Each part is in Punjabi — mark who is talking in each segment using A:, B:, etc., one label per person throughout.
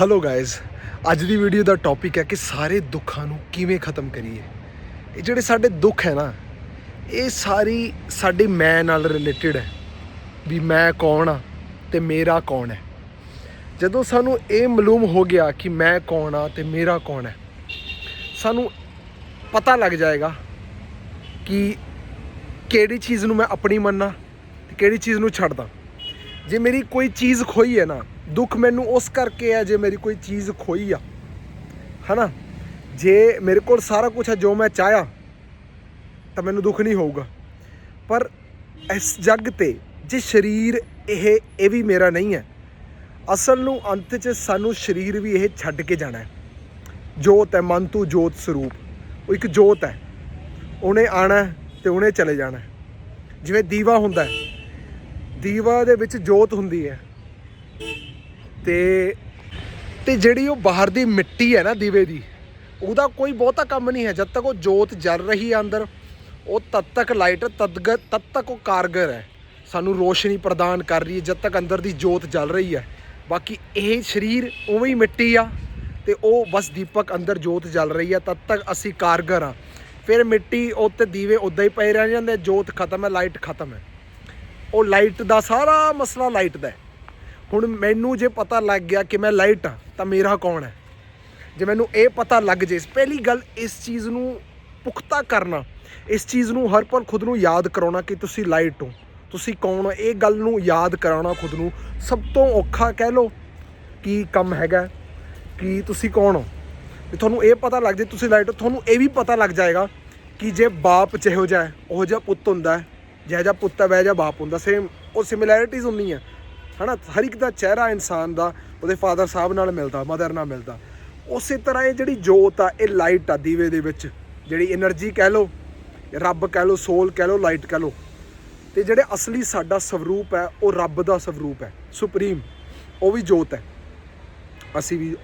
A: ਹੈਲੋ ਗਾਇਜ਼ ਅੱਜ ਦੀ ਵੀਡੀਓ ਦਾ ਟੌਪਿਕ ਹੈ ਕਿ ਸਾਰੇ ਦੁੱਖਾਂ ਨੂੰ ਕਿਵੇਂ ਖਤਮ ਕਰੀਏ? ਇਹ ਜਿਹੜੇ ਸਾਡੇ ਦੁੱਖ ਹੈ ਨਾ, ਇਹ ਸਾਰੀ ਸਾਡੀ ਮੈਂ ਨਾਲ ਰਿਲੇਟਡ ਹੈ ਵੀ ਮੈਂ ਕੌਣ ਆ ਤੇ ਮੇਰਾ ਕੌਣ ਹੈ। ਜਦੋਂ ਸਾਨੂੰ ਇਹ ਮਾਲੂਮ ਹੋ ਗਿਆ ਕਿ ਮੈਂ ਕੌਣ ਆ ਤੇ ਮੇਰਾ ਕੌਣ ਹੈ, ਸਾਨੂੰ ਪਤਾ ਲੱਗ ਜਾਏਗਾ ਕਿ ਕਿਹੜੀ ਚੀਜ਼ ਨੂੰ ਮੈਂ ਆਪਣੀ ਮੰਨਾਂ ਤੇ ਕਿਹੜੀ ਚੀਜ਼ ਨੂੰ ਛੱਡਦਾ। ਜੇ ਮੇਰੀ ਕੋਈ ਚੀਜ਼ ਖੋਈ ਹੈ ਨਾ ਦੁੱਖ ਮੈਨੂੰ ਉਸ ਕਰਕੇ ਹੈ ਜੇ ਮੇਰੀ ਕੋਈ ਚੀਜ਼ ਖੋਈ ਆ। ਹਨਾ? ਜੇ ਮੇਰੇ ਕੋਲ ਸਾਰਾ ਕੁਝ ਹੈ, ਜੋ ਮੈਂ ਚਾਹਿਆ, ਤਾਂ ਮੈਨੂੰ ਦੁੱਖ ਨਹੀਂ ਹੋਊਗਾ। ਪਰ ਇਸ ਜੱਗ ਤੇ ਜੇ ਸਰੀਰ ਇਹ ਇਹ ਵੀ ਮੇਰਾ ਨਹੀਂ ਹੈ, ਅਸਲ ਨੂੰ ਅੰਤ 'ਚ ਸਾਨੂੰ ਸਰੀਰ ਵੀ ਇਹ ਛੱਡ ਕੇ ਜਾਣਾ ਹੈ। ਜੋਤ ਹੈ, ਮਨ ਤੂੰ ਜੋਤ ਸਰੂਪ। ਉਹ ਇੱਕ ਜੋਤ ਹੈ। ਉਹਨੇ ਆਣਾ ਹੈ ਤੇ ਉਹਨੇ ਚਲੇ ਜਾਣਾ ਜਿਵੇਂ ਦੀਵਾ ਹੁੰਦਾ ਹੈ। ਦੀਵਾ ਦੇ ਵਿੱਚ ਜੋਤ ਹੁੰਦੀ ਹੈ। ਤੇ ਤੇ ਜਿਹੜੀ ਉਹ ਬਾਹਰ ਦੀ ਮਿੱਟੀ ਹੈ ਨਾ ਦੀਵੇ ਦੀ, ਉਹਦਾ ਕੋਈ ਬਹੁਤਾ ਕੰਮ ਨਹੀਂ ਹੈ। ਜਦ ਤੱਕ ਉਹ ਜੋਤ ਜਲ ਰਹੀ ਹੈ ਅੰਦਰ, ਉਹ ਤਦ ਤੱਕ ਲਾਈਟ ਤਦ ਤਦ ਤੱਕ ਉਹ ਕਾਰਗਰ ਹੈ। ਸਾਨੂੰ ਰੋਸ਼ਨੀ ਪ੍ਰਦਾਨ ਕਰ ਰਹੀ ਹੈ, ਜਦ ਤੱਕ ਅੰਦਰ ਦੀ ਜੋਤ ਜਲ ਰਹੀ ਹੈ। ਬਾਕੀ ਇਹ ਸਰੀਰ ਉਵੇਂ ਹੀ ਮਿੱਟੀ ਆ ਤੇ ਉਹ ਬਸ ਦੀਪਕ ਅੰਦਰ ਜੋਤ ਜਲ ਰਹੀ ਹੈ, ਤਦ ਤੱਕ ਅਸੀਂ ਕਾਰਗਰ ਆ ਫਿਰ ਮਿੱਟੀ ਉੱਤੇ ਦੀਵੇ ਉਦਾਂ ਹੀ ਪਏ ਰਹਿ ਜਾਂਦੇ ਜੋਤ ਖਤਮ ਹੈ ਲਾਈਟ ਖਤਮ ਹੈ। ਉਹ ਲਾਈਟ ਦਾ ਸਾਰਾ ਮਸਲਾ ਲਾਈਟ ਦਾ ਹੈ। ਹੁਣ ਮੈਨੂੰ ਜੇ ਪਤਾ ਲੱਗ ਗਿਆ ਕਿ ਮੈਂ ਲਾਈਟ ਹਾਂ ਤਾਂ ਮੇਰਾ ਕੌਣ ਹੈ? ਜੇ ਮੈਨੂੰ ਇਹ ਪਤਾ ਲੱਗ ਜੇ, ਪਹਿਲੀ ਗੱਲ ਇਸ ਚੀਜ਼ ਨੂੰ ਪੁਖਤਾ ਕਰਨਾ, ਇਸ ਚੀਜ਼ ਨੂੰ ਹਰ ਪਲ ਖੁਦ ਨੂੰ ਯਾਦ ਕਰਾਉਣਾ ਕਿ ਤੁਸੀਂ ਲਾਈਟ ਹੋ। ਤੁਸੀਂ ਕੌਣ ਹੋ? ਇਹ ਗੱਲ ਨੂੰ ਯਾਦ ਕਰਾਉਣਾ ਖੁਦ ਨੂੰ ਸਭ ਤੋਂ ਔਖਾ ਕਹਿ ਲਓ ਕੀ ਕੰਮ ਹੈਗਾ ਕਿ ਤੁਸੀਂ ਕੌਣ ਹੋ? ਜੇ ਤੁਹਾਨੂੰ ਇਹ ਪਤਾ ਲੱਗ ਜੇ ਤੁਸੀਂ ਲਾਈਟ ਹੋ, ਤੁਹਾਨੂੰ ਇਹ ਵੀ ਪਤਾ ਲੱਗ ਜਾਏਗਾ ਕਿ ਜੇ ਬਾਪ ਜਿਹੋ ਜਿਹਾ ਹੈ, ਉਹ ਜਿਹਾ ਪੁੱਤ ਹੁੰਦਾ ਹੈ, ਜਿਹੋ ਜਿਹਾ ਪੁੱਤ ਹੈ ਵਹਿ ਜਿਹਾ ਬਾਪ ਹੁੰਦਾ ਸੇਮ ਉਹ ਸਿਮਿਲੈਰਿਟੀਜ਼ ਹੁੰਦੀਆਂ। ਹਨਾ, ਹਰ ਇੱਕ ਦਾ ਚਿਹਰਾ ਇਨਸਾਨ ਦਾ, ਉਹਦੇ ਫਾਦਰ ਸਾਹਿਬ ਨਾਲ ਮਿਲਦਾ ਮਦਰ ਨਾਲ ਮਿਲਦਾ। ਉਸੇ ਤਰ੍ਹਾਂ ਇਹ ਜਿਹੜੀ ਜੋਤ ਆ, ਇਹ ਲਾਈਟ ਆ ਦੀਵੇ ਦੇ ਵਿੱਚ। ਜਿਹੜੀ એનર્ਜੀ ਕਹਿ ਲੋ ਰੱਬ ਕਹਿ ਲੋ ਸੋਲ ਕਹਿ ਲੋ ਲਾਈਟ ਕਹਿ ਲੋ ਤੇ ਜਿਹੜੇ ਅਸਲੀ ਸਾਡਾ ਸਵਰੂਪ ਹੈ, ਉਹ ਰੱਬ ਦਾ ਸਵਰੂਪ ਹੈ ਸੁਪਰੀਮ ਉਹ ਵੀ ਜੋਤ ਹੈ। ਅਸੀਂ ਵੀ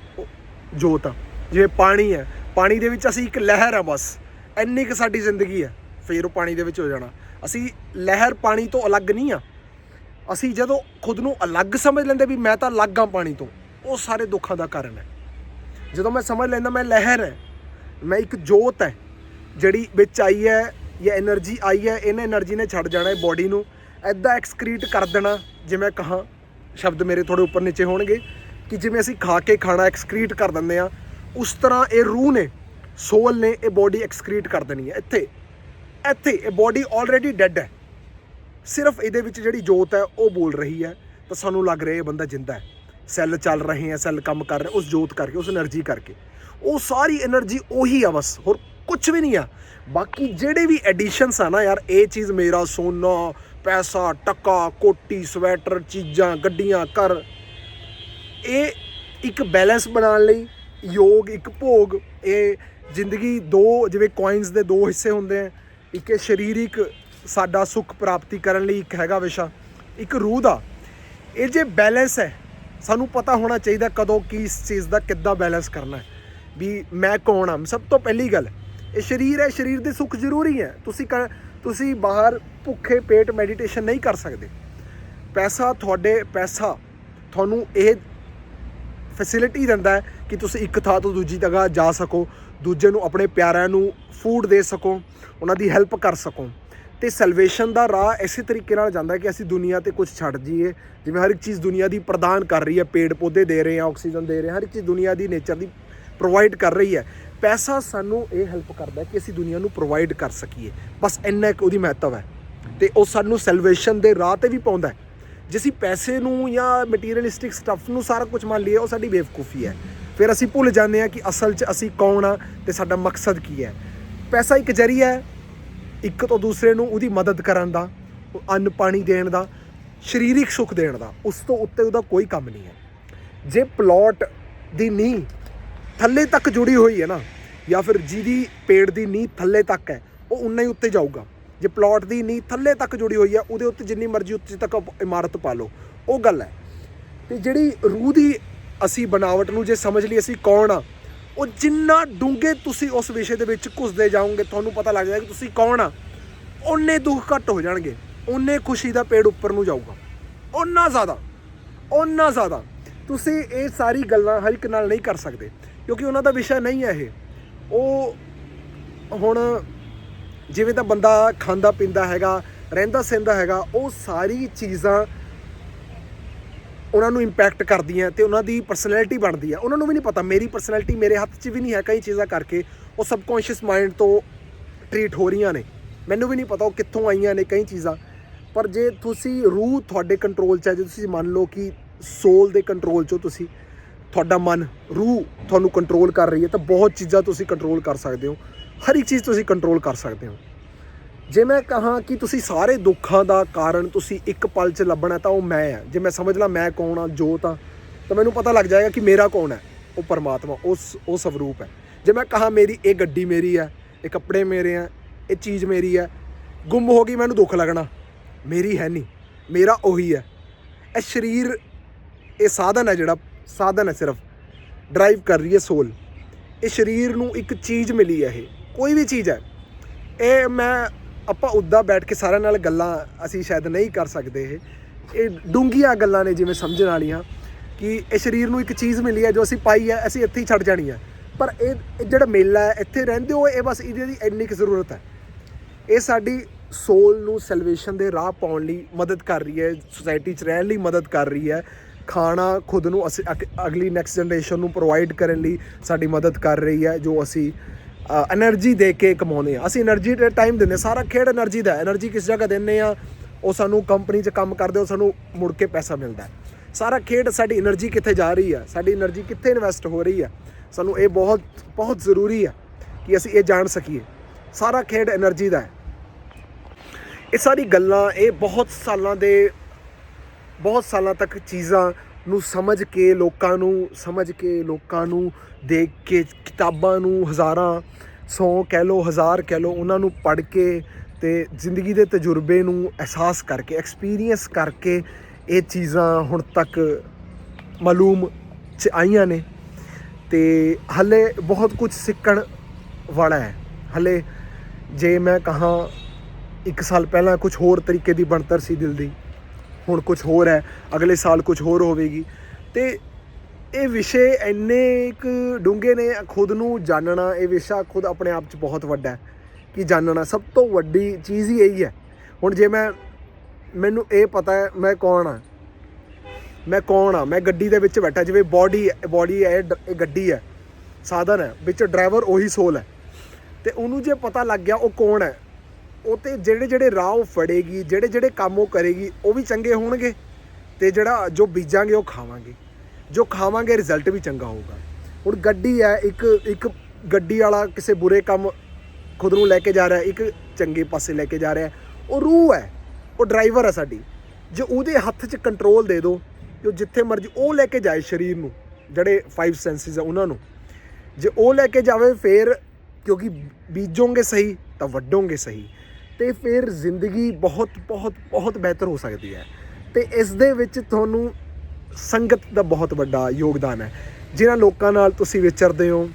A: ਜੋਤ ਆ। ਜਿਵੇਂ ਪਾਣੀ ਹੈ, ਪਾਣੀ ਦੇ ਵਿੱਚ ਅਸੀਂ ਇੱਕ ਲਹਿਰ ਆ ਬਸ। ਇੰਨੀ ਕਿ ਸਾਡੀ ਜ਼ਿੰਦਗੀ ਹੈ, ਫੇਰ ਉਹ ਪਾਣੀ ਦੇ ਵਿੱਚ ਹੋ ਜਾਣਾ। ਅਸੀਂ ਲਹਿਰ ਪਾਣੀ ਤੋਂ ਅਲੱਗ ਨਹੀਂ ਆ। ਅਸੀਂ ਜਦੋਂ ਖੁਦ ਨੂੰ ਅਲੱਗ ਸਮਝ ਲੈਂਦੇ ਵੀ ਮੈਂ ਤਾਂ ਅਲੱਗ ਹਾਂ ਪਾਣੀ ਤੋਂ, ਉਹ ਸਾਰੇ ਦੁੱਖਾਂ ਦਾ ਕਾਰਨ ਹੈ। ਜਦੋਂ ਮੈਂ ਸਮਝ ਲੈਂਦਾ ਮੈਂ ਲਹਿਰ ਹੈ, ਮੈਂ ਇੱਕ ਜੋਤ ਹੈ, ਜਿਹੜੀ ਵਿੱਚ ਆਈ ਹੈ ਜਾਂ એનર્ਜੀ ਆਈ ਹੈ, ਇਹਨੇ એનર્ਜੀ ਨੇ ਛੱਡ ਜਾਣਾ ਹੈ ਬਾਡੀ ਨੂੰ। ਐਦਾਂ ਐਕਸਕ੍ਰੀਟ ਕਰ ਦੇਣਾ ਜਿਵੇਂ ਕਹਾ, ਸ਼ਬਦ ਮੇਰੇ ਥੋੜੇ ਉੱਪਰ ਨੀਚੇ ਹੋਣਗੇ, ਕਿ ਜਿਵੇਂ ਅਸੀਂ ਖਾ ਕੇ ਖਾਣਾ ਐਕਸਕ੍ਰੀਟ ਕਰ ਦਿੰਦੇ ਆ ਉਸ ਤਰ੍ਹਾਂ ਇਹ ਰੂਹ ਨੇ ਸੋਲ ਨੇ ਇਹ ਬਾਡੀ ਐਕਸਕ੍ਰੀਟ ਕਰ ਦੇਣੀ ਹੈ। ਇੱਥੇ ਇੱਥੇ ਇਹ ਬਾਡੀ ਆਲਰੇਡੀ ਡੈੱਡ ਹੈ। ਸਿਰਫ ਇਹਦੇ ਵਿੱਚ ਜਿਹੜੀ ਜੋਤ ਹੈ, ਉਹ ਬੋਲ ਰਹੀ ਹੈ। ਤਾਂ ਸਾਨੂੰ ਲੱਗ ਰਿਹਾ ਇਹ ਬੰਦਾ ਜਿੰਦਾ ਹੈ। ਸੈੱਲ ਚੱਲ ਰਹੇ ਹੈ, ਸੈੱਲ ਕੰਮ ਕਰ ਰਹੇ, ਉਸ ਜੋਤ ਕਰਕੇ, ਉਸ એનર્ਜੀ ਕਰਕੇ। ਉਹ ਸਾਰੀ એનર્ਜੀ ਉਹੀ ਆ ਬਸ, ਹੋਰ ਕੁਝ ਵੀ ਨਹੀਂ ਆ। ਬਾਕੀ ਜਿਹੜੇ ਵੀ ਐਡੀਸ਼ਨਸ ਆ ਨਾ ਯਾਰ, ਇਹ ਚੀਜ਼ ਮੇਰਾ ਸੋਨਾ, ਪੈਸਾ, ਟੱਕਾ, ਕੋਟੀ, ਸਵੈਟਰ, ਚੀਜ਼ਾਂ, ਗੱਡੀਆਂ ਕਰ ਇਹ ਇੱਕ ਬੈਲੈਂਸ ਬਣਾਉਣ ਲਈ ਯੋਗ, ਇੱਕ ਭੋਗ, ਇਹ ਜ਼ਿੰਦਗੀ ਦੋ, ਜਿਵੇਂ ਕੋਇਨਸ ਦੇ ਦੋ ਹਿੱਸੇ ਹੁੰਦੇ ਆ। ਇੱਕ ਇਹ ਸਰੀਰਿਕ ਸਾਡਾ ਸੁੱਖ ਪ੍ਰਾਪਤੀ ਕਰਨ ਲਈ ਇੱਕ ਹੈਗਾ ਵਿਸ਼ਾ, ਇੱਕ ਰੂਹ ਦਾ। ਇਹ ਜੇ ਬੈਲੈਂਸ ਹੈ, ਸਾਨੂੰ ਪਤਾ ਹੋਣਾ ਚਾਹੀਦਾ ਕਦੋਂ ਕੀ ਇਸ ਚੀਜ਼ ਦਾ ਕਿੱਦਾਂ ਬੈਲੈਂਸ ਕਰਨਾ ਹੈ। ਵੀ ਮੈਂ ਕੌਣ ਹਾਂ ਸਭ ਤੋਂ ਪਹਿਲੀ ਗੱਲ, ਇਹ ਸਰੀਰ ਹੈ, ਸਰੀਰ ਦੇ ਸੁੱਖ ਜ਼ਰੂਰੀ ਹੈ। ਤੁਸੀਂ ਕਰ- ਤੁਸੀਂ ਬਾਹਰ ਭੁੱਖੇ ਪੇਟ ਮੈਡੀਟੇਸ਼ਨ ਨਹੀਂ ਕਰ ਸਕਦੇ। ਪੈਸਾ ਤੁਹਾਡੇ, ਪੈਸਾ ਤੁਹਾਨੂੰ ਇਹ ਫੈਸਿਲਿਟੀ ਦਿੰਦਾ ਹੈ ਕਿ ਤੁਸੀਂ ਇੱਕ ਥਾਂ ਤੋਂ ਦੂਜੀ ਜਗ੍ਹਾ ਜਾ ਸਕੋ, ਦੂਜੇ ਨੂੰ ਆਪਣੇ ਪਿਆਰਿਆਂ ਨੂੰ ਫੂਡ ਦੇ ਸਕੋ, ਉਹਨਾਂ ਦੀ ਹੈਲਪ ਕਰ ਸਕੋ। ਤੇ ਸੈਲਵੇਸ਼ਨ ਦਾ ਰਾਹ ਇਸੇ ਤਰੀਕੇ ਨਾਲ ਜਾਂਦਾ ਕਿ ਅਸੀਂ ਦੁਨੀਆ ਤੇ ਕੁਝ ਛੱਡ ਜਾਈਏ। ਜਿਵੇਂ ਹਰ ਇੱਕ ਚੀਜ਼ ਦੁਨੀਆ ਦੀ ਪ੍ਰਦਾਨ ਕਰ ਰਹੀ ਹੈ, ਪੇੜ ਪੌਦੇ ਦੇ ਰਹੇ ਆ ਆਕਸੀਜਨ ਦੇ ਰਹੇ ਆ ਹਰ ਇੱਕ ਚੀਜ਼ ਦੁਨੀਆ ਦੀ ਨੇਚਰ ਦੀ ਪ੍ਰੋਵਾਈਡ ਕਰ ਰਹੀ ਹੈ। ਪੈਸਾ ਸਾਨੂੰ ਇਹ ਹੈਲਪ ਕਰਦਾ ਕਿ ਅਸੀਂ ਦੁਨੀਆ ਨੂੰ ਪ੍ਰੋਵਾਈਡ ਕਰ ਸਕੀਏ। ਬਸ ਇੰਨਾ ਇੱਕ ਉਹਦੀ ਮਹੱਤਵ ਹੈ। ਤੇ ਉਹ ਸਾਨੂੰ ਸੈਲਵੇਸ਼ਨ ਦੇ ਰਾਹ ਤੇ ਵੀ ਪਾਉਂਦਾ ਹੈ। ਜੇ ਅਸੀਂ ਪੈਸੇ ਨੂੰ ਜਾਂ ਮਟੀਰੀਅਲਿਸਟਿਕ ਸਟੱਫ ਨੂੰ ਸਾਰਾ ਕੁਝ ਮੰਨ ਲਈਏ, ਉਹ ਸਾਡੀ ਬੇਵਕੂਫੀ ਹੈ। ਫਿਰ ਅਸੀਂ ਭੁੱਲ ਜਾਂਦੇ ਹਾਂ ਕਿ ਅਸਲ 'ਚ ਅਸੀਂ ਕੌਣ ਆ ਤੇ ਸਾਡਾ ਮਕਸਦ ਕੀ ਹੈ। ਪੈਸਾ ਇੱਕ ਜ਼ਰੀਆ ਹੈ ਇੱਕ ਤੋਂ ਦੂਸਰੇ ਨੂੰ ਉਹਦੀ ਮਦਦ ਕਰਨ ਦਾ ਉਹ ਅੰਨ ਪਾਣੀ ਦੇਣ ਦਾ, ਸਰੀਰਿਕ ਸੁੱਖ ਦੇਣ ਦਾ, ਉਸ ਤੋਂ ਉੱਤੇ ਉਹਦਾ ਕੋਈ ਕੰਮ ਨਹੀਂ ਹੈ। ਜੇ ਪਲਾਟ ਦੀ ਨੀਂਹ ਥੱਲੇ ਤੱਕ ਜੁੜੀ ਹੋਈ ਹੈ ਨਾ, ਜਾਂ ਫਿਰ ਜਿਹਦੀ ਪੇੜ ਦੀ ਨੀਂਹ ਥੱਲੇ ਤੱਕ ਹੈ, ਉਹ ਉਨਾ ਹੀ ਉੱਤੇ ਜਾਊਗਾ। ਜੇ ਪਲਾਟ ਦੀ ਨੀਂਹ ਥੱਲੇ ਤੱਕ ਜੁੜੀ ਹੋਈ ਹੈ, ਉਹਦੇ ਉੱਤੇ ਜਿੰਨੀ ਮਰਜ਼ੀ ਉੱਚੇ ਤੱਕ ਇਮਾਰਤ ਪਾ ਲਓ। ਉਹ ਗੱਲ ਹੈ। ਤੇ ਜਿਹੜੀ ਰੂਹ ਦੀ ਅਸੀਂ ਬਣਾਵਟ ਨੂੰ ਜੇ ਸਮਝ ਲਈ ਅਸੀਂ ਕੌਣ ਆ? ਉਹ ਜਿੰਨਾ ਡੂੰਘੇ ਤੁਸੀਂ ਉਸ ਵਿਸ਼ੇ ਦੇ ਵਿੱਚ ਘੁਸਦੇ ਜਾਓਗੇ, ਤੁਹਾਨੂੰ ਪਤਾ ਲੱਗ ਜਾਏਗਾ ਕਿ ਤੁਸੀਂ ਕੌਣ ਆ। ਓਨੇ ਦੁੱਖ ਘੱਟ ਹੋ ਜਾਣਗੇ, ਓਨੇ ਖੁਸ਼ੀ ਦਾ ਪੇੜ ਉੱਪਰ ਨੂੰ ਜਾਊਗਾ। ਓਨਾ ਜ਼ਿਆਦਾ ਓਨਾ ਜ਼ਿਆਦਾ। ਤੁਸੀਂ ਇਹ ਸਾਰੀ ਗੱਲਾਂ ਹਰ ਇੱਕ ਨਾਲ ਨਹੀਂ ਕਰ ਸਕਦੇ, ਕਿਉਂਕਿ ਉਹਨਾਂ ਦਾ ਵਿਸ਼ਾ ਨਹੀਂ ਹੈ ਇਹ। ਉਹ ਹੁਣ ਜਿਵੇਂ ਤਾਂ ਬੰਦਾ ਖਾਂਦਾ ਪੀਂਦਾ ਹੈਗਾ ਰਹਿੰਦਾ ਸਹਿੰਦਾ ਹੈਗਾ, ਉਹ ਸਾਰੀ ਚੀਜ਼ਾਂ ਉਹਨਾਂ ਨੂੰ ਇੰਪੈਕਟ ਕਰਦੀਆਂ ਤੇ ਉਹਨਾਂ ਦੀ ਪਰਸਨੈਲਿਟੀ ਬਣਦੀ ਹੈ। ਉਹਨਾਂ ਨੂੰ ਵੀ ਨਹੀਂ ਪਤਾ, ਮੇਰੀ ਪਰਸਨੈਲਿਟੀ ਮੇਰੇ ਹੱਥ 'ਚ ਵੀ ਨਹੀਂ ਹੈ ਕਈ ਚੀਜ਼ਾਂ ਕਰਕੇ। ਉਹ ਸਬਕੌਂਸ਼ੀਅਸ ਮਾਈਂਡ ਤੋਂ ਟਰੀਟ ਹੋ ਰਹੀਆਂ ਨੇ। ਮੈਨੂੰ ਵੀ ਨਹੀਂ ਪਤਾ ਉਹ ਕਿੱਥੋਂ ਆਈਆਂ ਨੇ ਕਈ ਚੀਜ਼ਾਂ। ਪਰ ਜੇ ਤੁਸੀਂ ਰੂਹ ਤੁਹਾਡੇ ਕੰਟਰੋਲ 'ਚ ਹੈ, ਜੇ ਤੁਸੀਂ ਮੰਨ ਲਓ ਕਿ ਸੋਲ ਦੇ ਕੰਟਰੋਲ 'ਚੋਂ ਤੁਸੀਂ, ਤੁਹਾਡਾ ਮਨ, ਰੂਹ ਤੁਹਾਨੂੰ ਕੰਟਰੋਲ ਕਰ ਰਹੀ ਹੈ, ਤਾਂ ਬਹੁਤ ਚੀਜ਼ਾਂ ਤੁਸੀਂ ਕੰਟਰੋਲ ਕਰ ਸਕਦੇ ਹੋ। ਹਰ ਇੱਕ ਚੀਜ਼ ਤੁਸੀਂ ਕੰਟਰੋਲ ਕਰ ਸਕਦੇ ਹੋ। ਜੇ ਮੈਂ ਕਹਾਂ ਕਿ ਤੁਸੀਂ ਸਾਰੇ ਦੁੱਖਾਂ ਦਾ ਕਾਰਨ ਤੁਸੀਂ ਇੱਕ ਪਲ 'ਚ ਲੱਭਣਾ ਤਾਂ ਉਹ ਮੈਂ ਆ। ਜੇ ਮੈਂ ਸਮਝ ਲਾਂ ਮੈਂ ਕੌਣ ਆ ਜੋਤ ਆ ਤਾਂ ਮੈਨੂੰ ਪਤਾ ਲੱਗ ਜਾਏਗਾ ਕਿ ਮੇਰਾ ਕੌਣ ਹੈ ਉਹ ਪਰਮਾਤਮਾ ਉਸ ਉਹ ਸਵਰੂਪ ਹੈ। ਜੇ ਮੈਂ ਕਹਾਂ ਮੇਰੀ, ਇਹ ਗੱਡੀ ਮੇਰੀ ਹੈ, ਇਹ ਕੱਪੜੇ ਮੇਰੇ ਆ, ਇਹ ਚੀਜ਼ ਮੇਰੀ ਹੈ, ਗੁੰਮ ਹੋ ਗਈ ਮੈਨੂੰ ਦੁੱਖ ਲੱਗਣਾ। ਮੇਰੀ ਹੈ ਨਹੀਂ, ਮੇਰਾ ਉਹੀ ਹੈ। ਇਹ ਸਰੀਰ, ਇਹ ਸਾਧਨ ਹੈ ਜਿਹੜਾ, ਸਾਧਨ ਹੈ ਸਿਰਫ। ਡਰਾਈਵ ਕਰ ਰਹੀ ਹੈ ਸੋਲ ਇਹ ਸਰੀਰ ਨੂੰ ਇੱਕ ਚੀਜ਼ ਮਿਲੀ ਹੈ ਇਹ, ਕੋਈ ਵੀ ਚੀਜ਼ ਹੈ। ਇਹ ਮੈਂ ਆਪਾਂ ਉੱਦਾਂ ਬੈਠ ਕੇ ਸਾਰਿਆਂ ਨਾਲ ਗੱਲਾਂ ਅਸੀਂ ਸ਼ਾਇਦ ਨਹੀਂ ਕਰ ਸਕਦੇ ਇਹ। ਇਹ ਡੂੰਘੀਆਂ ਗੱਲਾਂ ਨੇ ਜਿਵੇਂ ਸਮਝਣ ਵਾਲੀਆਂ ਕਿ ਇਹ ਸਰੀਰ ਨੂੰ ਇੱਕ ਚੀਜ਼ ਮਿਲੀ ਹੈ ਜੋ ਅਸੀਂ ਪਾਈ ਹੈ, ਅਸੀਂ ਇੱਥੇ ਹੀ ਛੱਡ ਜਾਣੀ ਹੈ। ਪਰ ਇਹ ਇਹ ਜਿਹੜਾ ਮੇਲਾ ਹੈ, ਇੱਥੇ ਰਹਿੰਦੇ ਹੋ, ਇਹ ਬਸ ਇਹਦੀ ਦੀ ਇੰਨੀ ਕੁ ਜ਼ਰੂਰਤ ਹੈ। ਇਹ ਸਾਡੀ ਸੋਲ ਨੂੰ ਸੈਲਵੇਸ਼ਨ ਦੇ ਰਾਹ ਪਾਉਣ ਲਈ ਮਦਦ ਕਰ ਰਹੀ ਹੈ ਸੁਸਾਇਟੀ 'ਚ ਰਹਿਣ ਲਈ ਮਦਦ ਕਰ ਰਹੀ ਹੈ। ਖਾਣਾ ਖੁਦ ਨੂੰ ਅਸੀਂ ਅਗ- ਅਗਲੀ ਨੈਕਸਟ ਜਨਰੇਸ਼ਨ ਨੂੰ ਪ੍ਰੋਵਾਈਡ ਕਰਨ ਲਈ ਸਾਡੀ ਮਦਦ ਕਰ ਰਹੀ ਹੈ, ਜੋ ਅਸੀਂ ਐਨਰਜੀ ਦੇ ਕੇ ਕਮਾਉਂਦੇ ਆ। ਅਸੀਂ ਐਨਰਜੀ ਤੇ ਟਾਈਮ ਦਿੰਦੇ ਸਾਰਾ ਖੇਡ ਐਨਰਜੀ ਦਾ ਐਨਰਜੀ ਕਿਸ ਜਗ੍ਹਾ ਦਿੰਨੇ ਆ? ਉਹ ਸਾਨੂੰ ਕੰਪਨੀ 'ਚ ਕੰਮ ਕਰਦੇ ਉਹ ਸਾਨੂੰ ਮੁੜ ਕੇ ਪੈਸਾ ਮਿਲਦਾ ਸਾਰਾ ਖੇਡ ਸਾਡੀ ਐਨਰਜੀ ਕਿੱਥੇ ਜਾ ਰਹੀ ਆ ਸਾਡੀ ਐਨਰਜੀ ਕਿੱਥੇ ਇਨਵੈਸਟ ਹੋ ਰਹੀ ਆ ਸਾਨੂੰ ਇਹ ਬਹੁਤ ਬਹੁਤ ਜ਼ਰੂਰੀ ਆ ਕਿ ਅਸੀਂ ਇਹ ਜਾਣ ਸਕੀਏ। ਸਾਰਾ ਖੇਡ ਐਨਰਜੀ ਦਾ ਹੈ। ਇਹ ਸਾਰੀ ਗੱਲਾਂ, ਇਹ ਬਹੁਤ ਸਾਲਾਂ ਦੇ, ਬਹੁਤ ਸਾਲਾਂ ਤੱਕ ਚੀਜ਼ਾਂ ਨੂੰ ਸਮਝ ਕੇ ਲੋਕਾਂ ਨੂੰ, ਸਮਝ ਕੇ ਲੋਕਾਂ ਨੂੰ, ਦੇਖ ਕੇ ਕਿਤਾਬਾਂ ਨੂੰ ਹਜ਼ਾਰਾਂ, ਸੌ ਕਹਿ ਲਓ, ਹਜ਼ਾਰ ਕਹਿ ਲਓ, ਉਹਨਾਂ ਨੂੰ ਪੜ੍ਹ ਕੇ ਤੇ ਜ਼ਿੰਦਗੀ ਦੇ ਤਜਰਬੇ ਨੂੰ ਅਹਿਸਾਸ ਕਰਕੇ ਐਕਸਪੀਰੀਅੰਸ ਕਰਕੇ ਇਹ ਚੀਜ਼ਾਂ ਹੁਣ ਤੱਕ ਮਾਲੂਮ ਚ ਆਈਆਂ ਨੇ। ਤੇ ਹਲੇ ਬਹੁਤ ਕੁਝ ਸਿੱਖਣ ਵਾਲਾ ਹੈ। ਹਲੇ ਜੇ ਮੈਂ ਕਹਾਂ, ਇੱਕ ਸਾਲ ਪਹਿਲਾਂ ਕੁਝ ਹੋਰ ਤਰੀਕੇ ਦੀ ਬਣਤਰ ਸੀ ਦਿਲ ਦੀ। ਹੁਣ ਕੁਝ ਹੋਰ ਹੈ, ਅਗਲੇ ਸਾਲ ਕੁਝ ਹੋਰ ਹੋਵੇਗੀ। ਤੇ ਇਹ ਵਿਸ਼ੇ ਇੰਨੇ ਇੱਕ ਡੂੰਘੇ ਨੇ, ਖੁਦ ਨੂੰ ਜਾਣਨਾ ਇਹ ਵਿਸ਼ਾ ਖੁਦ ਆਪਣੇ ਆਪ 'ਚ ਬਹੁਤ ਵੱਡਾ ਹੈ ਕਿ ਜਾਣਨਾ ਸਭ ਤੋਂ ਵੱਡੀ ਚੀਜ਼ ਹੀ ਇਹੀ ਹੈ। ਹੁਣ ਜੇ ਮੈਂ, ਮੈਨੂੰ ਇਹ ਪਤਾ ਹੈ, ਮੈਂ ਕੌਣ ਆ ਮੈਂ ਕੌਣ ਆ ਮੈਂ ਗੱਡੀ ਦੇ ਵਿੱਚ ਬੈਠਾ, ਜਿਵੇਂ ਬਾਡੀ ਬਾਡੀ ਹੈ ਇਹ ਡ- ਗੱਡੀ ਹੈ, ਸਾਧਨ ਹੈ, ਵਿੱਚ ਡਰਾਈਵਰ ਉਹੀ ਸੋਲ ਹੈ। ਤੇ ਉਹਨੂੰ ਜੇ ਪਤਾ ਲੱਗ ਗਿਆ ਉਹ ਕੌਣ ਹੈ ਉਹ ਤੇ ਜਿਹੜੇ ਜਿਹੜੇ ਰਾਹ ਉਹ ਫੜੇਗੀ, ਜਿਹੜੇ ਜਿਹੜੇ ਕੰਮ ਉਹ ਕਰੇਗੀ, ਉਹ ਵੀ ਚੰਗੇ ਹੋਣਗੇ ਤੇ ਜਿਹੜਾ ਜੋ ਬੀਜਾਂਗੇ ਉਹ ਖਾਵਾਂਗੇ। ਜੋ ਖਾਵਾਂਗੇ ਰਿਜ਼ਲਟ ਵੀ ਚੰਗਾ ਹੋਊਗਾ। ਹੁਣ ਗੱਡੀ ਹੈ, ਇੱਕ ਇੱਕ ਗੱਡੀ ਵਾਲਾ ਕਿਸੇ ਬੁਰੇ ਕੰਮ ਖੁਦ ਨੂੰ ਲੈ ਕੇ ਜਾ ਰਿਹਾ, ਇੱਕ ਚੰਗੇ ਪਾਸੇ ਲੈ ਕੇ ਜਾ ਰਿਹਾ। ਉਹ ਰੂਹ ਹੈ, ਉਹ ਡਰਾਈਵਰ ਹੈ ਸਾਡੀ। ਜੇ ਉਹਦੇ ਹੱਥ 'ਚ ਕੰਟਰੋਲ ਦੇ ਦਿਓ ਕਿ ਉਹ ਜਿੱਥੇ ਮਰਜ਼ੀ, ਉਹ ਲੈ ਕੇ ਜਾਏ ਸਰੀਰ ਨੂੰ, ਜਿਹੜੇ ਫਾਈਵ ਸੈਂਸਿਸ ਆ ਉਹਨਾਂ ਨੂੰ। ਜੇ ਉਹ ਲੈ ਕੇ ਜਾਵੇ, ਫੇਰ ਕਿਉਂਕਿ ਬੀਜੋਗੇ ਸਹੀ, ਤਾਂ ਵੱਡੋਗੇ ਸਹੀ। ਤੇ ਫਿਰ ਜ਼ਿੰਦਗੀ ਬਹੁਤ ਬਹੁਤ ਬਹੁਤ ਬਿਹਤਰ ਹੋ ਸਕਦੀ ਹੈ। ਤੇ ਇਸ ਦੇ ਵਿੱਚ ਤੁਹਾਨੂੰ ਸੰਗਤ ਦਾ ਬਹੁਤ ਵੱਡਾ ਯੋਗਦਾਨ ਹੈ। ਜਿਨ੍ਹਾਂ ਲੋਕਾਂ ਨਾਲ ਤੁਸੀਂ ਵਿਚਰਦੇ ਹੋ,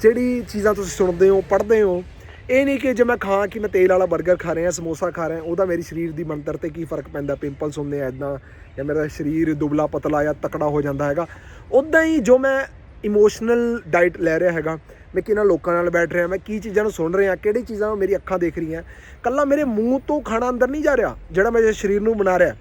A: ਜਿਹੜੀ ਚੀਜ਼ਾਂ ਤੁਸੀਂ ਸੁਣਦੇ ਹੋ, ਪੜ੍ਹਦੇ ਹੋ, ਇਹ ਨਹੀਂ ਕਿ ਜੇ ਮੈਂ ਖਾਂ ਕਿ ਮੈਂ ਤੇਲ ਵਾਲਾ 버ਗਰ ਖਾ ਰਿਹਾ, ਸਮੋਸਾ ਖਾ ਰਿਹਾ, ਉਹਦਾ ਮੇਰੀ ਸਰੀਰ ਦੀ ਮੰਤਰ ਤੇ ਕੀ ਫ਼ਰਕ ਪੈਂਦਾ? ਪਿੰਪਲਸ ਹੁੰਦੇ ਆ ਇਦਾਂ ਜਾਂ ਮੇਰਾ ਸਰੀਰ ਦੁਬਲਾ ਪਤਲਾ ਜਾਂ ਤਕੜਾ ਹੋ ਜਾਂਦਾ ਹੈਗਾ। ਉਦਾਂ ਹੀ ਜੋ ਮੈਂ ਇਮੋਸ਼ਨਲ ਡਾਈਟ ਲੈ ਰਿਹਾ ਹੈਗਾ ਮੈਂ ਕਿਹਨਾਂ ਲੋਕਾਂ ਨਾਲ ਬੈਠ ਰਿਹਾ, ਮੈਂ ਕੀ ਚੀਜ਼ਾਂ ਨੂੰ ਸੁਣ ਰਿਹਾ ਕਿਹੜੀ ਚੀਜ਼ਾਂ ਨੂੰ ਮੇਰੀ ਅੱਖਾਂ ਦੇਖ ਰਹੀਆਂ। ਕੱਲਾ ਮੇਰੇ ਮੂੰਹ ਤੋਂ ਖਾਣਾ ਅੰਦਰ ਨਹੀਂ ਜਾ ਰਿਹਾ, ਜਿਹੜਾ ਮੇਰੇ ਸਰੀਰ ਨੂੰ ਬਣਾ ਰਿਹਾ।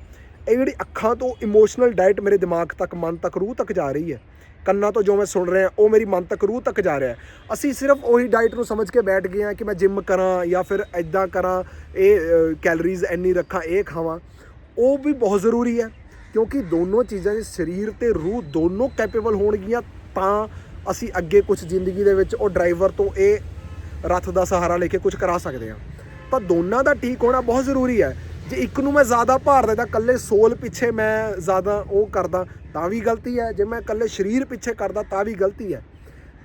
A: ਇਹ ਜਿਹੜੀ ਅੱਖਾਂ ਤੋਂ ਇਮੋਸ਼ਨਲ ਡਾਈਟ ਮੇਰੇ ਦਿਮਾਗ ਤੱਕ, ਮਨ ਤੱਕ, ਰੂਹ ਤੱਕ ਜਾ ਰਹੀ ਹੈ। ਕੰਨਾਂ ਤੋਂ ਜੋ ਮੈਂ ਸੁਣ ਰਿਹਾ, ਉਹ ਮੇਰੀ ਮਨ ਤੱਕ, ਰੂਹ ਤੱਕ ਜਾ ਰਿਹਾ ਅਸੀਂ ਸਿਰਫ ਉਹੀ ਡਾਈਟ ਨੂੰ ਸਮਝ ਕੇ ਬੈਠ ਗਏ ਹਾਂ ਕਿ ਮੈਂ ਜਿਮ ਕਰਾਂ ਜਾਂ ਫਿਰ ਐਦਾਂ ਕਰਾਂ, ਇਹ ਕੈਲਰੀਜ਼ ਇੰਨੀ ਰੱਖਾਂ, ਇਹ ਖਾਵਾਂ। ਉਹ ਵੀ ਬਹੁਤ ਜ਼ਰੂਰੀ ਹੈ, ਕਿਉਂਕਿ ਦੋਨੋਂ ਚੀਜ਼ਾਂ ਜੇ ਸਰੀਰ ਤੇ ਰੂਹ ਦੋਨੋਂ ਕੈਪੇਬਲ ਹੋਣਗੀਆਂ ਤਾਂ ਅਸੀਂ ਅੱਗੇ ਕੁਝ ਜ਼ਿੰਦਗੀ ਦੇ ਵਿੱਚ ਉਹ ਡਰਾਈਵਰ ਤੋਂ ਇਹ ਰੱਥ ਦਾ ਸਹਾਰਾ ਲੈ ਕੇ ਕੁਝ ਕਰਾ ਸਕਦੇ ਹਾਂ। ਤਾਂ ਦੋਨਾਂ ਦਾ ਠੀਕ ਹੋਣਾ ਬਹੁਤ ਜ਼ਰੂਰੀ ਹੈ। ਜੇ ਇੱਕ ਨੂੰ ਮੈਂ ਜ਼ਿਆਦਾ ਭਾਰ ਦੇਦਾ, ਇਕੱਲੇ ਸੋਲ ਪਿੱਛੇ ਮੈਂ ਜ਼ਿਆਦਾ ਉਹ ਕਰਦਾ, ਤਾਂ ਵੀ ਗਲਤੀ ਹੈ। ਜੇ ਮੈਂ ਇਕੱਲੇ ਸਰੀਰ ਪਿੱਛੇ ਕਰਦਾ, ਤਾਂ ਵੀ ਗਲਤੀ ਹੈ।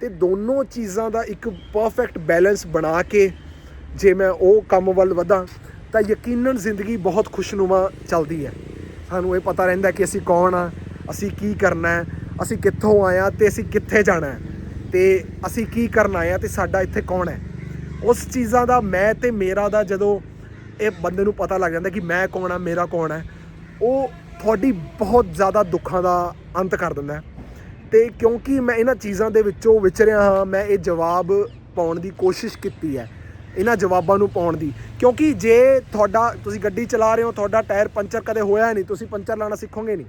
A: ਤੇ ਦੋਨੋਂ ਚੀਜ਼ਾਂ ਦਾ ਇੱਕ ਪਰਫੈਕਟ ਬੈਲੈਂਸ ਬਣਾ ਕੇ ਜੇ ਮੈਂ ਉਹ ਕੰਮ ਵੱਲ ਵਧਾਂ, ਤਾਂ ਯਕੀਨਨ ਜ਼ਿੰਦਗੀ ਬਹੁਤ ਖੁਸ਼ਨੁਮਾ ਚੱਲਦੀ ਹੈ। ਸਾਨੂੰ ਇਹ ਪਤਾ ਰਹਿੰਦਾ ਕਿ ਅਸੀਂ ਕੌਣ ਆ ਅਸੀਂ ਕੀ ਕਰਨਾ ਹੈ। ਅਸੀਂ ਕਿੱਥੋਂ ਆਏ ਆ ਤੇ ਅਸੀਂ ਕਿੱਥੇ ਜਾਣਾ ਹੈ ਤੇ ਅਸੀਂ ਕੀ ਕਰਨ ਆਏ ਆ ਤੇ ਸਾਡਾ ਇੱਥੇ ਕੌਣ ਹੈ? ਉਸ ਚੀਜ਼ਾਂ ਦਾ ਮੈਂ ਤੇ ਮੇਰਾ ਦਾ ਜਦੋਂ ਇਹ ਬੰਦੇ ਨੂੰ ਪਤਾ ਲੱਗ ਜਾਂਦਾ ਕਿ ਮੈਂ ਕੌਣ ਆ ਮੇਰਾ ਕੌਣ ਹੈ, ਉਹ ਤੁਹਾਡੀ ਬਹੁਤ ਜ਼ਿਆਦਾ ਦੁੱਖਾਂ ਦਾ ਅੰਤ ਕਰ ਦਿੰਦਾ ਹੈ। ਤੇ ਕਿਉਂਕਿ ਮੈਂ ਇਹਨਾਂ ਚੀਜ਼ਾਂ ਦੇ ਵਿੱਚੋਂ ਵਿਚਰਿਆ ਹਾਂ, ਮੈਂ ਇਹ ਜਵਾਬ ਪਾਉਣ ਦੀ ਕੋਸ਼ਿਸ਼ ਕੀਤੀ ਹੈ, ਇਹਨਾਂ ਜਵਾਬਾਂ ਨੂੰ ਪਾਉਣ ਦੀ। ਕਿਉਂਕਿ ਜੇ ਤੁਹਾਡਾ, ਤੁਸੀਂ ਗੱਡੀ ਚਲਾ ਰਹੇ ਹੋ, ਤੁਹਾਡਾ ਟਾਇਰ ਪੰਚਰ ਕਦੇ ਹੋਇਆ ਨਹੀਂ, ਤੁਸੀਂ ਪੰਚਰ ਲਾਣਾ ਸਿੱਖੋਗੇ ਨਹੀਂ।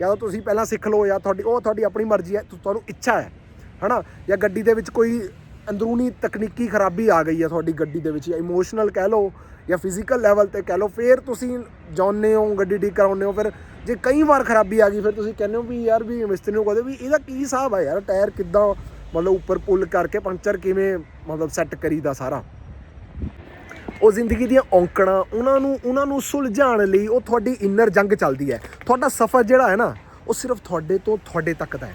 A: ਜਾਂ ਤੁਸੀਂ ਪਹਿਲਾਂ ਸਿੱਖ ਲਓ ਜਾਂ ਤੁਹਾਡੀ ਉਹ ਤੁਹਾਡੀ ਆਪਣੀ ਮਰਜ਼ੀ ਹੈ ਤੁਹਾਨੂੰ ਇੱਛਾ ਹੈ, ਹਨਾ? ਜਾਂ ਗੱਡੀ ਦੇ ਵਿੱਚ ਕੋਈ ਅੰਦਰੂਨੀ ਤਕਨੀਕੀ ਖਰਾਬੀ ਆ ਗਈ ਹੈ ਤੁਹਾਡੀ ਗੱਡੀ ਦੇ ਵਿੱਚ, ਜਾਂ ਇਮੋਸ਼ਨਲ ਕਹਿ ਲਓ, ਜਾਂ ਫਿਜ਼ੀਕਲ ਲੈਵਲ ਤੇ ਕਹਿ ਲਓ, ਫਿਰ ਤੁਸੀਂ ਜਾਣਦੇ ਹੋ, ਗੱਡੀ ਠੀਕ ਕਰਾਉਂਦੇ ਹੋ, ਫਿਰ ਜੇ ਕਈ ਵਾਰ ਖਰਾਬੀ ਆ ਗਈ, ਫਿਰ ਤੁਸੀਂ ਕਹਿੰਦੇ ਹੋ ਵੀ ਯਾਰ ਵੀ ਮਿਸਤਰੀ ਨੂੰ ਕਹਦੇ ਵੀ ਇਹਦਾ ਕੀ ਹਿਸਾਬ ਆ ਯਾਰ, ਟਾਇਰ ਕਿੱਦਾਂ ਮਤਲਬ ਉੱਪਰ ਪੁੱਲ ਕਰਕੇ ਪੰਕਚਰ ਕਿਵੇਂ ਮਤਲਬ ਸੈੱਟ ਕਰੀਦਾ ਸਾਰਾ। ਉਹ ਜ਼ਿੰਦਗੀ ਦੀਆਂ ਔਂਕੜਾਂ, ਉਹਨਾਂ ਨੂੰ ਉਹਨਾਂ ਨੂੰ ਸੁਲਝਾਉਣ ਲਈ ਉਹ ਤੁਹਾਡੀ ਇਨਰ ਜੰਗ ਚੱਲਦੀ ਹੈ। ਤੁਹਾਡਾ ਸਫ਼ਰ ਜਿਹੜਾ ਹੈ ਨਾ, ਉਹ ਸਿਰਫ ਤੁਹਾਡੇ ਤੋਂ ਤੁਹਾਡੇ ਤੱਕ ਦਾ ਹੈ।